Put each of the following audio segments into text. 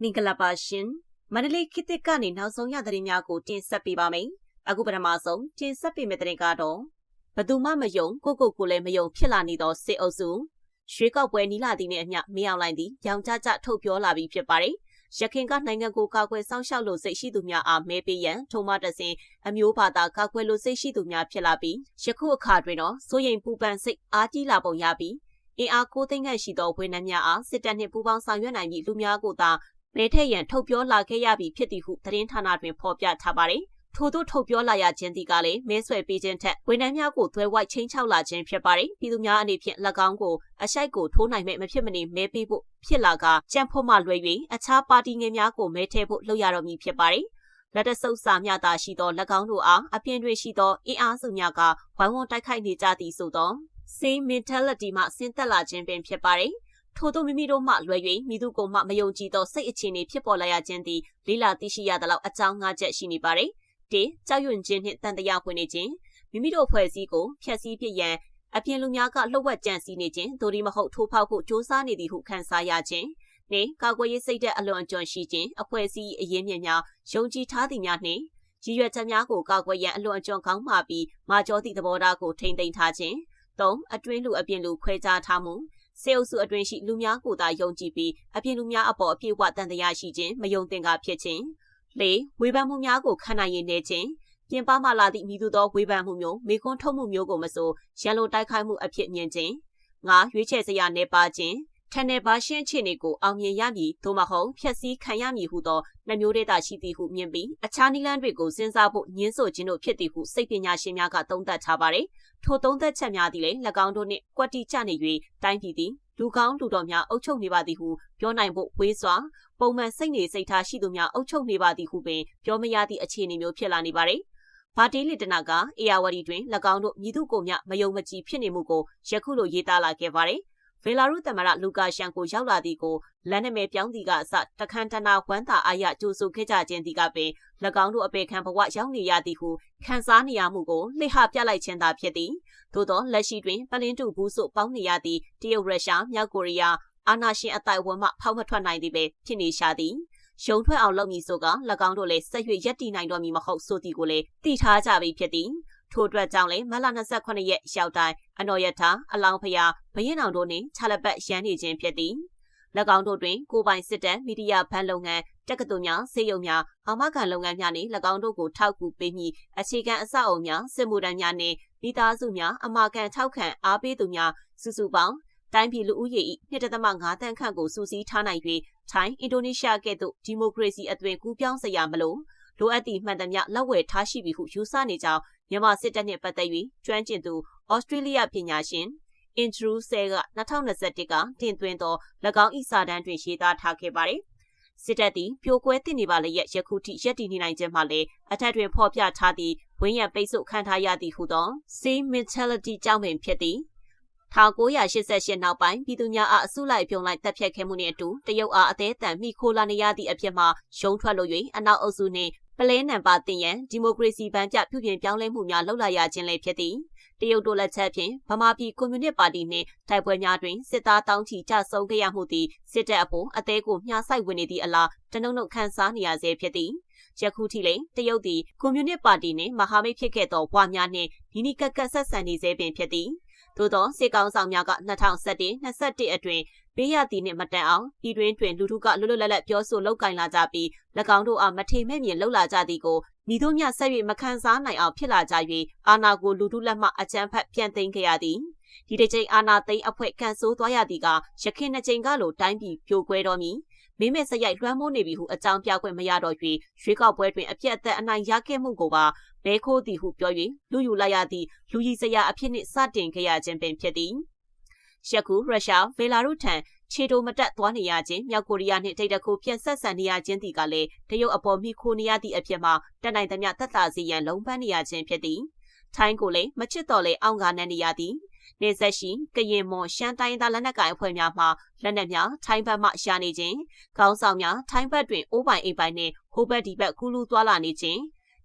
မင်္ဂလာပါရှင်မန္တလေးခေတ်သစ်ကနေနောက်ဆုံးရသတင်းများကိုတင်ဆက်ပေးပါမယ်အခုပထမဆုံးတင်ဆက်ပေးမယ့်သတင်းကတော့ဘသူမှမယုံကိုကိုကိုလည်းမယုံဖြစ်လာနေသောစစ်အုပ်စုရွှေကောက်ပွဲနီလာသည်နဲ့အမျှမင်းအောင်လိုင်းသည်ရောင်ကြကြထုတ်ပြောလာပြီးဖြစ်ပါတယ်ရခင်ကနိုင်ငံကိုကာကွယ်စောင့်ရှောက်လို့စိတ်ရှိသူများအားမဲပေးရန်ထုံမတဆင်အမျိုးဘာသာကာကွယ်လို့စိတ်ရှိသူများဖြစ်လာပြီးယခုအခါတွင်တော့စိုးရိမ်ပူပန်စိတ်အားကြီးလာပုံရပြီး အင်အားကိုသိန်းခန့်ရှိသောဝန်ထမ်းများအားစစ်တပ်နှင့်ပူးပေါင်းဆောင်ရွက်နိုင်ပြီးလူများကိုသာမဲထက်ရန်ထုတ်ပြောလာခဲ့ရပြီဖြစ်သည်ဟုသတင်းဌာနတွင်ဖော်ပြထားပါတယ်။ထို့သို့ထုတ်ပြောလာရခြင်းသည်ကလည်းမဲဆွယ်ပေးခြင်းထက်ဝန်ထမ်းများကိုသွဲဝိုက်ချင်းချောက်လာခြင်းဖြစ်ပါတယ်။ပြည်သူများအနေဖြင့်၎င်းကိုအရှိုက်ကိုထိုးနိုင်မဲ့မဖြစ်မနေမဲပေးဖို့ဖြစ်လာကကြံ့ဖို့မှလွယ်၍အခြားပါတီငယ်များကိုမဲထည့်ဖို့လုပ်ရတော့မည်ဖြစ်ပါတယ်။လက်တဆုပ်စာများသာရှိသော၎င်းတို့အားအပြင်တွင်ရှိသောအင်အားစုများကဝိုင်းဝန်းတိုက်ခိုက်နေကြသည်ဆိုသော same mentality မှဆင်းသက်လာခြင်းပင်ဖြစ်ပါတယ်။ထို့သောမိမိတို့မှလွယ်၍မိသူကိုမှမယုံကြည်သောစိတ်အခြေအနေဖြစ်ပေါ်လာရခြင်းသည်လေးလာသိရှိရသလောက်အကြောင်း၅ချက်ရှိနေပါတယ်။၁ကြောက်ရွံ့ခြင်းနှင့်တန်တရားဝင်နေခြင်းမိမိတို့ဖွဲ့စည်းကိုဖျက်ဆီးပြစ်ရန်အပြင်လူများကလှုပ်ဝက်ကြံစည်နေခြင်းဒိုဒီမဟုတ်ထိုးဖောက်ဖို့စ조사နေသည်ဟုခံစားရခြင်းနှင့်ကာကွယ်ရေးစိတ်သက်အလွန်အကျွံရှိခြင်းအဖွဲ့အစည်းအရင်းမြစ်များယုံကြည်ထားသည်များနှင့်ရည်ရွယ်ချက်များကိုကာကွယ်ရန်အလွန်အကျွံကောင်းမှပြီးမာကျော်သည့်သဘောထားကိုထိမ့်သိမ်းထားခြင်း ၃အတွင်းလူအပြင်လူခွဲခြားထားမှုစေအုပ်စုအတွင်းရှိလူများကိုသာယုံကြည်ပြီးအပြင်လူများအပေါ်အပြည့်အဝတန်တရားရှိခြင်းမယုံသင်္ကာဖြစ်ခြင်း၄ဝေဖန်မှုများကိုခံနိုင်ရည်နေခြင်းပြင်ပမှလာသည့်မိသူသောဝေဖန်မှုမျိုးမိခွန်းထုတ်မှုမျိုးကိုမဆိုရန်လိုတိုက်ခိုက်မှုအဖြစ်မြင်ခြင်းငါရွေးချယ်စရာနေပါခြင်း ထန်နယ်ဘာရှင်းချစ်နေကိုအောင်မြင်ရမည်သို့မဟုတ်ဖျက်ဆီးခံရမည်ဟုသောနှမျိုးတည်းသာရှိသည်ဟုမြင်ပြီးအခြားနည်းလမ်းတွေကိုစဉ်းစားဖို့ညှင်းဆိုခြင်းတို့ဖြစ်သည်ဟုစိတ်ပညာရှင်များကသုံးသပ်ထားပါတယ်။ထိုသုံးသပ်ချက်များသည်လည်း၎င်းတို့နှင့်ကွက်တိကျနေ၍တိုင်းပြည်သည်လူကောင်းလူတော်များအုပ်ချုပ်နေပါသည်ဟုပြောနိုင်ဖို့ဝေးစွာပုံမှန်စိတ်နေစိတ်ထားရှိသူများအုပ်ချုပ်နေပါသည်ဟုပင်ပြောမရသည့်အခြေအနေမျိုးဖြစ်လာနေပါတယ်။ဘာတီလီတနာကအေယာဝတီတွင်၎င်းတို့မြည်သူကိုမြမယုံမကြည်ဖြစ်နေမှုကိုယခုလိုရေးသားလာခဲ့ပါတယ်။ ဗေလာရုသမ္မတလူကာရှန်ကိုရောက်လာသည်ကိုလက်နမဲပြောင်းသည်ကအစတခန်းတနာဝမ်းသာအားရကြိုဆိုခဲ့ကြခြင်းသည်ကပင်၎င်းတို့အပေခံဘဝရောက်နေရသည်ဟုခံစားနေရမှုကိုလှိဟပြလိုက်ခြင်းသာဖြစ်သည်သို့သောလက်ရှိတွင်ပလင်းတူဘူးဆိုပေါင်းနေရသည့်တရုတ်ရုရှားမြောက်ကိုရီးယားအာနာရှင်အတိုင်ဝမ်မှဖောက်မထွက်နိုင်သည်ပဲဖြစ်နေရှာသည်ရုံထွက်အောင်လုပ်မည်ဆိုက၎င်းတို့လည်းဆက်ရွရက်တည်နိုင်တော့မည်မဟုတ်ဆိုသည်ကိုလည်းသိထားကြပြီဖြစ်သည် ထို့အတွက်ကြောင့်လည်းမလ28ရက်ရောက်တိုင်းအနော်ရထာအလောင်းဖျားဘရင်အောင်တို့နှင့်ခြာလပတ်ရန်နေခြင်းဖြစ်သည်၎င်းတို့တွင်ကိုပိုင်စစ်တပ်မီဒီယာဘဏ်လုပ်ငန်းတက္ကသိုလ်များစေယုံများအာမခံလုပ်ငန်းများနှင့်၎င်းတို့ကိုထောက်ကူပေးမည်အခြေခံအဆောက်အအုံများစစ်မှုထမ်းများနှင့်မိသားစုများအမာခံထောက်ခံအားပေးသူများစုစုပေါင်းတိုင်းပြည်လူဦးရေ၏1.5တန်းခန့်ကိုစုစည်းထားနိုင်၍ထိုင်းအင်ဒိုနီးရှားကဲ့သို့ဒီမိုကရေစီအသွင်ကူးပြောင်းစရာမလို လိုအပ်သည့်မှန်သမျှလက်ဝယ်ထားရှိပြီဟုယူဆနေကြောင်းမြန်မာစစ်တပ်နှင့်ပတ်သက်၍ကျွမ်းကျင်သူဩစတြေးလျပညာရှင်အင်ဒရူးဆဲက2021ကတင်သွင်းသော၎င်း၏စာတမ်းတွင်ရေးသားထားခဲ့ပါတယ်။စစ်တပ်သည်ပြိုကွဲတင်နေပါလျက်ယခုထိရက်တည်နေနိုင်ခြင်းမှလည်းအထက်တွင်ဖော်ပြထားသည့်ဝင်းရံပိတ်ဆို့ခံထားရသည့်ဟုသော C mentality ကြောင့်ပင်ဖြစ်သည်1988နောက်ပိုင်းပြည်သူများအားအစုလိုက်ပြုံလိုက်တပ်ဖြတ်ခဲ့မှုနှင့်အတူတရုတ်အားအသေးအံမိခိုလာနေရသည့်အဖြစ်မှရုံးထွက်လို့၍အနောက်အုပ်စုနှင့် ပလဲနံပါတ်တင်ရန်ဒီမိုကရေစီဗန်ပြပြုပြင်ပြောင်းလဲမှုများလှုပ်လာရခြင်းလည်းဖြစ်သည်တရုတ်တို့လက်ချက်ဖြင့်ဗမာပြည်ကွန်မြူနစ်ပါတီနှင့်တိုက်ပွဲများတွင်စစ်သားတောင်းချီကြဆုံးခဲ့ရမှုသည်စစ်တပ်အပေါ်အသေးကိုမျှဆိုင်ဝင်နေသည့်အလားတနုံနုံခန်းစားနေရဆဲဖြစ်သည်ယခုထိလည်းတရုတ်သည်ကွန်မြူနစ်ပါတီနှင့်မဟာမိတ်ဖြစ်ခဲ့သောဘွားများနှင့်နီးနီးကပ်ကပ်ဆက်ဆံနေစေပင်ဖြစ်သည်သို့သောစစ်ကောင်ဆောင်များက2021-21အတွင်း ဘေးရသည်နှင့်မတန်အောင်ဤတွင်တွင်လူထုကလွတ်လွတ်လပ်လပ်ပြောဆိုလောက်ကင်လာကြပြီး၎င်းတို့အားမထေမဲ့မြင်လှုပ်လာကြသည်ကိုမိတို့မြဆက်၍မခံစားနိုင်အောင်ဖြစ်လာကြ၍အာနာကိုလူထုလက်မှအကြမ်းဖက်ပြန်သိမ်းခဲ့ရသည်ဒီတစ်ချိန်အာနာသိမ်းအဖွဲ့ကန်ဆိုးသွားရသည်ကရခင်နှစ်ချိန်ကလိုတိုင်းပြည်ပြိုကွဲတော်မူမိမဲ့စရိုက်လွှမ်းမိုးနေပြီဟုအကြောင်းပြခွင့်မရတော့၍ရွေးကောက်ပွဲတွင်အပြတ်အသက်အနိုင်ရခဲ့မှုကိုပါဘဲခိုးသည်ဟုပြော၍လူယူလိုက်ရသည့်လူကြီးစရာအဖြစ်နှင့်စတင်ခဲ့ရခြင်းပင်ဖြစ်သည် ယခုရုရှားဗေလာရုထံခြေတိုမတက်သွားနေရခြင်းမြောက်ကိုရီးယားနှင့်တိတ်တခုပြန်ဆက်ဆံနေရခြင်းဒီကလည်းတရုတ်အပေါ်မိခိုနေရသည့်အဖြစ်မှာတက်နိုင်သမျှသက်သာစေရန်လုံးပန်းနေရခြင်းဖြစ်သည်ထိုင်းကိုလည်းမချစ်တော်လေအောင်ကနန်းနေရသည်နေဆက်ရှိကရင်မွန်ရှမ်းတိုင်းသားလက်နက်ကိုင်အဖွဲ့များမှလက်နက်များထိုင်းဘက်မှရှာနေခြင်းခေါင်းဆောင်များထိုင်းဘက်တွင်အိုးပိုင်အိမ်ပိုင်နှင့်ဟိုဘက်ဒီဘက်ကူးလူသွားလာနေခြင်း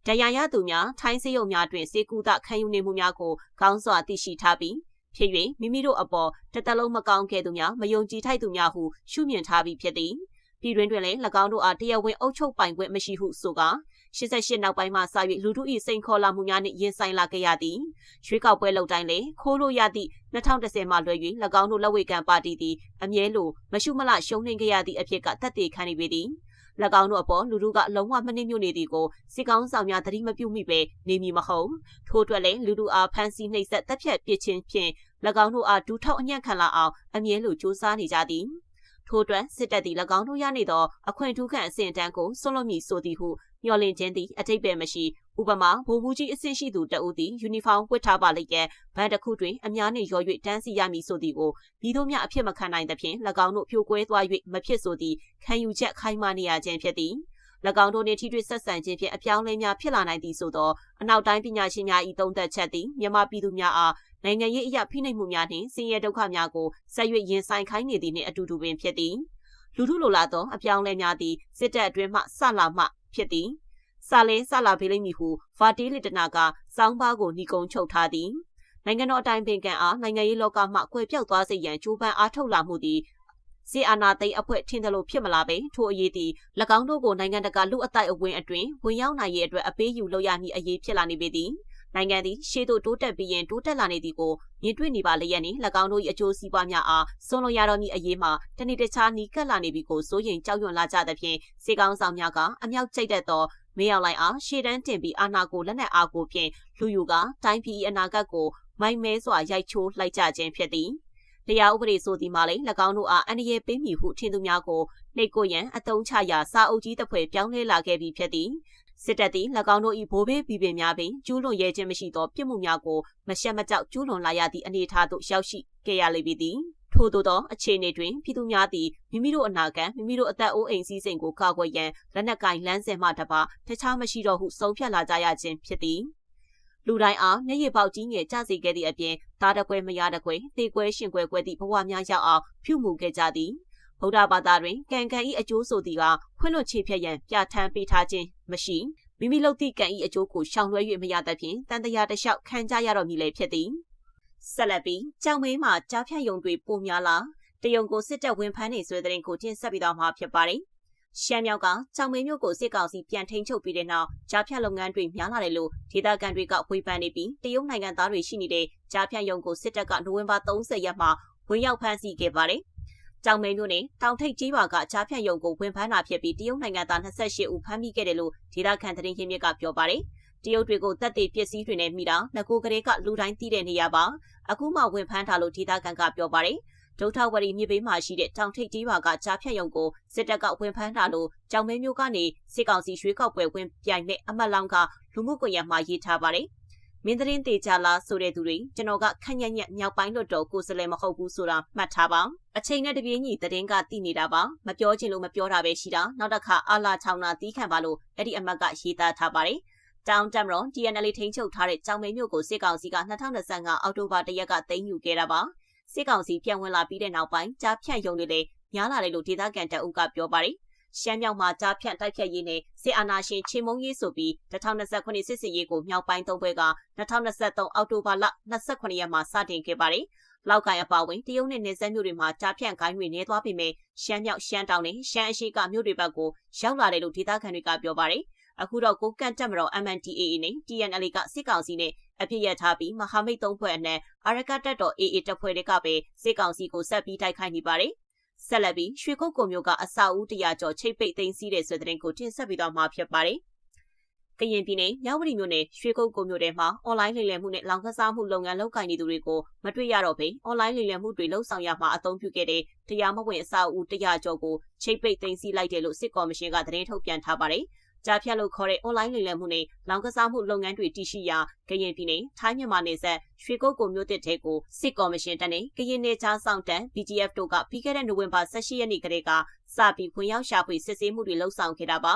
ဒဏ်ရာရသူများထိုင်းစေယုံများတွင်စေကူတာခံယူနေမှုများကိုခေါင်းစွာသိရှိထားပြီး ဖဖြစ်၍မိမိတို့အပေါ်တစ်သက်လုံးမကောင်းခဲ့သူများမယုံကြည်ထိုက်သူများဟုရှုမြင်ထားပြီးဖြစ်သည်ပြည်တွင်းတွင်လည်း၎င်းတို့အားတရားဝင်အုပ်ချုပ်ပိုင်ခွင့်မရှိဟုဆိုကာ88နောက်ပိုင်းမှာစ၍လူထု၏စိန်ခေါ်လာမှုများနှင့်ရင်ဆိုင်လာခဲ့ရသည်ရွေးကောက်ပွဲလုပ်တိုင်းလည်းခိုးလို့ရသည့်2010မှလွှဲ၍၎င်းတို့လက်ဝဲကံပါတီသည်အမြဲလိုမရှုမလရှုံးနှင်းခဲ့ရသည့်အဖြစ်ကတတ်သိခံနေပေသည်၎င်းတို့အပေါ်လူထုကလုံးဝမနှိမ့်ညွတ်နေသည်ကိုစစ်ကောင်းဆောင်များသတိမပြုမိပဲနေမည်မဟုတ်ထို့အတွက်လည်းလူထုအားဖမ်းဆီးနှိပ်စက်တပ်ဖြတ်ပစ်ခြင်းဖြင့်၎ င်းတို့အားဒူးထောက်အညံ့ခံလာအောင်အမြဲလိုစူးစမ်းနေကြသည်ထို့အတွက်စစ်တပ်သည်၎င်းတို့ရနေသောအခွင့်ထူးခံအဆင့်တန်းကိုဆွလွန်မည်ဆိုသည်ဟုမျှော်လင့်ခြင်းသည်အတိတ်ပဲမရှိဥပမာဗိုလ်မှူးကြီးအဆင့်ရှိသူတဦးသည်ယူနီဖောင်းဝတ်ထားပါလိမ့်ကဲဗန်တစ်ခုတွင်အများနှင့်ရော်၍တန်းစီရမည်ဆိုသည်ကိုဤသို့မျှအဖြစ်မခံနိုင်သဖြင့်၎င်းတို့ဖြိုကွဲသွား၍မဖြစ်ဆိုသည်ခံယူချက်ခိုင်မာနေရခြင်းဖြစ်သည်၎င်းတို့နှင့်ထိတွေ့ဆက်ဆံခြင်းဖြင့်အပြောင်းလဲများဖြစ်လာနိုင်သည်ဆိုသောအနောက်တိုင်းပညာရှင်များ၏သုံးသပ်ချက်သည်မြန်မာပြည်သူများအား နိုင်ငံရေးအရာဖိနှိပ်မှုများနှင့်ဆင်းရဲဒုက္ခများကိုဆက်၍ရင်ဆိုင်ခိုင်းနေသည်နှင့်အတူတူပင်ဖြစ်သည်လူထုလိုလားသောအပြောင်းလဲများသည်စစ်တပ်အတွင်းမှဆလာမှဖြစ်သည်စာလဲဆလာပေးလိမ့်မည်ဟုဗာတီလီတနာကစောင်းပါးကိုညီကုံချုပ်ထားသည်နိုင်ငံတော်အတိုင်းပင်ခံအားနိုင်ငံရေးလောကမှကွယ်ပြောက်သွားစေရန်ကြိုးပမ်းအားထုတ်လာမှုသည်စီအာနာသိန်းအဖွဲ့ထင်တယ်လို့ဖြစ်မလားပဲထို့အရေးသည်၎င်းတို့ကိုနိုင်ငံတကာလူအတိုက်အဝင်းအတွင်ဝင်ရောက်နိုင်ရေးအတွက်အပေးယူလုပ်ရမည့်အရေးဖြစ်လာနေပေသည် နိုင်ငံသည်ရှေ့သို့တိုးတက်ပြီးရင်တိုးတက်လာနေသည်ကိုမြင်တွေ့နေပါလျက်နှင့်၎င်းတို့၏အကျိုးစီးပွားများအားဆွန်လွန်ရတော်မူအရေးမှာတနေ့တခြားနီးကပ်လာနေပြီကိုစိုးရိမ်ကြောက်ရွံ့လာကြသဖြင့်စေကောင်းဆောင်များကအမြောက်ကျိတ်တတ်သောမင်းအောင်လိုက်အားရှေ့တန်းတင်ပြီးအာဏာကိုလက်နက်အားကိုဖြင့်လူယူကတိုင်းပြည်အနာဂတ်ကိုမိုင်မဲစွာရိုက်ချိုးလိုက်ကြခြင်းဖြစ်သည်တရားဥပဒေဆိုသည်မှာလည်း၎င်းတို့အားအန္တရာယ်ပေးမိဟုထင်သူများကိုနှိတ်ကိုရန်အတုံးချရာစာအုပ်ကြီးတစ်ဖွဲပြောင်းလဲလာခဲ့ပြီးဖြစ်သည် စစ်တပ်သည်၎င်းတို့၏ဘိုးဘေးပြည်ပင်များပင်ကျူးလွန်ရဲခြင်းမရှိသောပြစ်မှုများကိုမရှက်မကြောက်ကျူးလွန်လာရသည့်အနေအထားသို့ရောက်ရှိခဲ့ရလိမ့်မည်သည်ထို့သောအခြေအနေတွင်ပြည်သူများသည်မိမိတို့အနာဂတ်မိမိတို့အသက်အိုးအိမ်စည်းစိမ်ကိုကာကွယ်ရန်လက်နက်ကင်လမ်းစဉ်မှတပါတခြားမရှိတော့ဟုဆုံးဖြတ်လာကြရခြင်းဖြစ်သည်လူတိုင်းအားမျက်ရည်ပေါက်ကြီးငယ်ကြစေခဲ့သည့်အပြင်သားတကွဲမရတကွဲတေကွဲရှင်ကွဲကွဲသည့်ဘဝများရောက်အောင်ပြုမှုခဲ့ကြသည် ဗုဒ္ဓဘာသာတွင်ကံကံဤအကျိုးဆိုသည်ကခွင့်လွှတ်ချေဖြတ်ရန်ပြဋ္ဌာန်းပေးထားခြင်းမရှိမိမိလုပ်သည့်ကံဤအကျိုးကိုရှောင်လွှဲ၍မရသဖြင့်တန်တရားတလျှောက်ခံကြရတော့မည်လေဖြစ်သည်ဆက်လက်ပြီးကြောင်မင်းမှာကြားဖြတ်ယုံတွေပိုများလာတယုံကိုစစ်တပ်ဝင်ဖမ်းနေဆွဲတဲ့ရင်ကိုတင်ဆက်ပြီးတော့မှာဖြစ်ပါတယ်ရှမ်းမြောက်ကကြောင်မင်းမျိုးကိုစစ်ကောင်စီပြန်ထိန်းချုပ်ပြီးတဲ့နောက်ကြားဖြတ်လုပ်ငန်းတွေများလာတယ်လို့ဒေသခံတွေကဝေဖန်နေပြီးတရုတ်နိုင်ငံသားတွေရှိနေတဲ့ကြားဖြတ်ယုံကိုစစ်တပ်ကနိုဝင်ဘာ30ရက်မှာဝင်ရောက်ဖမ်းဆီးခဲ့ပါတယ်။ ကြောင်မဲမျိုးနဲ့တောင်ထိပ်ကြီးပါကကြားဖြတ်ယုံကိုဝင်ဖမ်းတာဖြစ်ပြီးတရုတ်နိုင်ငံသား28ဦးဖမ်းမိခဲ့တယ်လို့ဒေသခံသတင်းရင်းမြစ်ကပြောပါတယ်။တရုတ်တွေကိုတပ်တွေပစ္စည်းတွေနဲ့မိတာငကိုကလေးကလူတိုင်းသိတဲ့နေရာပါအခုမှဝင်ဖမ်းထားလို့ဒေသခံကပြောပါတယ်။ဒုထဝရီမြေပေးမှာရှိတဲ့တောင်ထိပ်ကြီးပါကကြားဖြတ်ရုံကိုစစ်တပ်ကဝင်ဖမ်းထားလို့ကြောင်မဲမျိုးကနေစစ်ကောင်စီရွှေကောက်ပွဲဝင်ပြိုင်မဲ့အမတ်လောင်းကလူမှုကွန်ရက်မှာရေးထားပါတယ်။ မင်းသတင်းတေချာလာဆိုတဲ့သူတွေကျွန်တော်ကခက်ညက်ညက်မြောက်ပိုင်းလွတ်တော်ကိုစလဲမဟုတ်ဘူးဆိုတာမှတ်ထားပါအချိန်နဲ့တပြေးညီသတင်းကတည်နေတာပါမပြောချင်လို့မပြောတာပဲရှိတာနောက်တစ်ခါအာလာချောင်းနာတီးခံပါလို့အဲ့ဒီအမတ်ကရေးသားထားပါတယ်တောင်တမရွန် TNL ထိန်းချုပ်ထားတဲ့ကြောင်မဲမြို့ကိုစစ်ကောင်စီက2025အောက်တိုဘာ၁ရက်ကသိမ်းယူခဲ့တာပါစစ်ကောင်စီပြန်ဝင်လာပြီးတဲ့နောက်ပိုင်းကြားဖြန့်ယုံတွေလည်းများလာတယ်လို့ဒေသခံတအုပ်ကပြောပါတယ်။ ရှမ်းမြောက်မှာကြားဖြန့်တိုက်ဖြတ်ရေးနဲ့စစ်အာဏာရှင်ချင်းမုံရေးဆိုပြီး2029စစ်စစ်ရေးကိုမြောက်ပိုင်းသုံးဘွဲက2023အောက်တိုဘာလ28ရက်မှာစတင်ခဲ့ပါတယ်။လောက်ကိုင်အပါဝင်တရုတ်နဲ့နေဆက်မြို့တွေမှာကြားဖြန့်ခိုင်းတွေနေသွားပြီမဲ့ရှမ်းမြောက်ရှမ်းတောင်နဲ့ရှမ်းအရှိကမြို့တွေဘက်ကိုရောက်လာတယ်လို့ဒေသခံတွေကပြောပါတယ်။အခုတော့ကိုကန့်တက်မတော် MNDAA နဲ့ TNL ကစစ်ကောင်စီနဲ့အပြစ်ရထားပြီးမဟာမိတ်သုံးဖွဲ့အနက်အာရကတက်တော် AA တပ်ဖွဲ့တွေကပဲစစ်ကောင်စီကိုဆက်ပြီးတိုက်ခိုက်နေပါတယ်။ ဆက်လက်ပြီးရွှေကုတ်ကုံမျိုးကအစာဦးတရာကျော်ချိတ်ပိတ်သိမ်းစီးတဲ့ဆိုတဲ့တင်ကိုတင်ဆက်ပြီးတော့မှာဖြစ်ပါတယ်။ကရင်ပြည်နယ်မြောက်ဝတီမြို့နယ်ရွှေကုတ်ကုံမြို့ထဲမှာအွန်လိုင်းလိမ်လည်မှုနဲ့လောင်ကစားမှုလုပ်ငန်းလုပ်ကိုင်နေသူတွေကိုမတွေ့ရတော့ဘဲအွန်လိုင်းလိမ်လည်မှုတွေလှုပ်ဆောင်ရမှာအသုံးပြုခဲ့တဲ့တရားမဝင်အစာဦးတရာကျော်ကိုချိတ်ပိတ်သိမ်းစီးလိုက်တယ်လို့စစ်ကော်မရှင်ကသတင်းထုတ်ပြန်ထားပါတယ်။ ကြားဖြတ်လို့ခေါ်တဲ့ online လိမ်လည်မှုနဲ့လောင်ကစားမှုလုပ်ငန်းတွေတည်ရှိရာကရင်ပြည်နယ်ထိုင်းမြန်မာနယ်စပ်ရွှေကုတ်ကိုမြို့တစ်ထဲကိုစစ်ကော်မရှင်တန်းနဲ့ကရင်နယ်ခြားဆောင်တန်း BGF တို့ကပြီးခဲ့တဲ့နိုဝင်ဘာ18ရက်နေ့ကတည်းကစပြီးဖွင့်ရောက်ရှာဖွေစစ်ဆေးမှုတွေလှုပ်ဆောင်ခဲ့တာပါ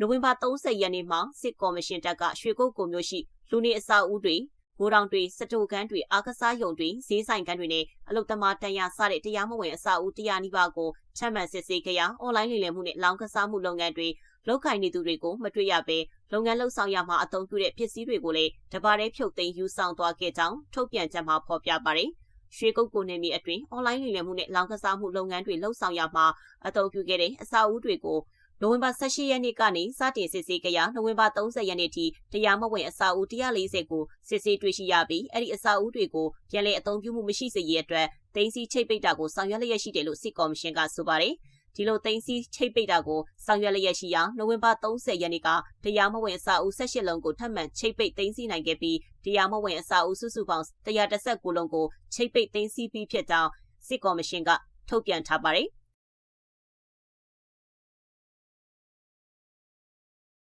နိုဝင်ဘာ30ရက်နေ့မှာစစ်ကော်မရှင်တပ်ကရွှေကုတ်ကိုမြို့ရှိလူနေအဆောက်အဦတွေဘိုးတောင်တွေစတိုကန်းတွေအားကစားရုံတွေဈေးဆိုင်ကန်းတွေနဲ့အလုတ်သမားတန်ရစတဲ့တရားမဝင်အဆောက်အဦတရားနီးပါးကိုချမှတ်စစ်ဆေးခဲ့ရာအွန်လိုင်းလိမ်လည်မှုနဲ့လောင်းကစားမှုလုပ်ငန်းတွေ လောက်ကိုင်နေသူတွေကိုမတွေ့ရဘဲလုပ်ငန်းလှုပ်ဆောင်ရမှာအသုံးပြုတဲ့ပစ္စည်းတွေကိုလည်းတပါးတည်းဖြုတ်သိမ်းယူဆောင်သွားခဲ့ကြောင်းထုတ်ပြန်ချက်မှာဖော်ပြပါတယ်ရွှေကုတ်ကိုနယ်မြေအတွင်းအွန်လိုင်းလိမ်လည်မှုနဲ့လောင်ကစားမှုလုပ်ငန်းတွေလှုပ်ဆောင်ရမှာအသုံးပြုခဲ့တဲ့အစာအုပ်တွေကိုနိုဝင်ဘာ18ရက်နေ့ကနေစတင်စစ်ဆေးကြရနိုဝင်ဘာ30ရက်နေ့ထိတရားမဝင်အစာအုပ်140ကိုစစ်ဆေးတွေ့ရှိရပြီးအဲ့ဒီအစာအုပ်တွေကိုပြန်လည်အသုံးပြုမှုမရှိစေရအတွက်တင်းစီချိတ်ပိတ်တာကိုဆောင်ရွက်လျက်ရှိတယ်လို့စစ်ကော်မရှင်ကဆိုပါတယ် ဒီလိုသိမ်းစီချိတ်ပိတ်တာကိုဆောင်ရွက်လျက်ရှိရာနိုဝင်ဘာ30ရက်နေ့ကတရားမဝင်အစာအုပ်18လုံးကိုထပ်မံချိတ်ပိတ်သိမ်းစီနိုင်ခဲ့ပြီးတရားမဝင်အစာအုပ်စုစုပေါင်း119လုံးကိုချိတ်ပိတ်သိမ်းစီပြီးဖြစ်ကြောင်းစစ်ကော်မရှင်ကထုတ်ပြန်ထားပါတယ်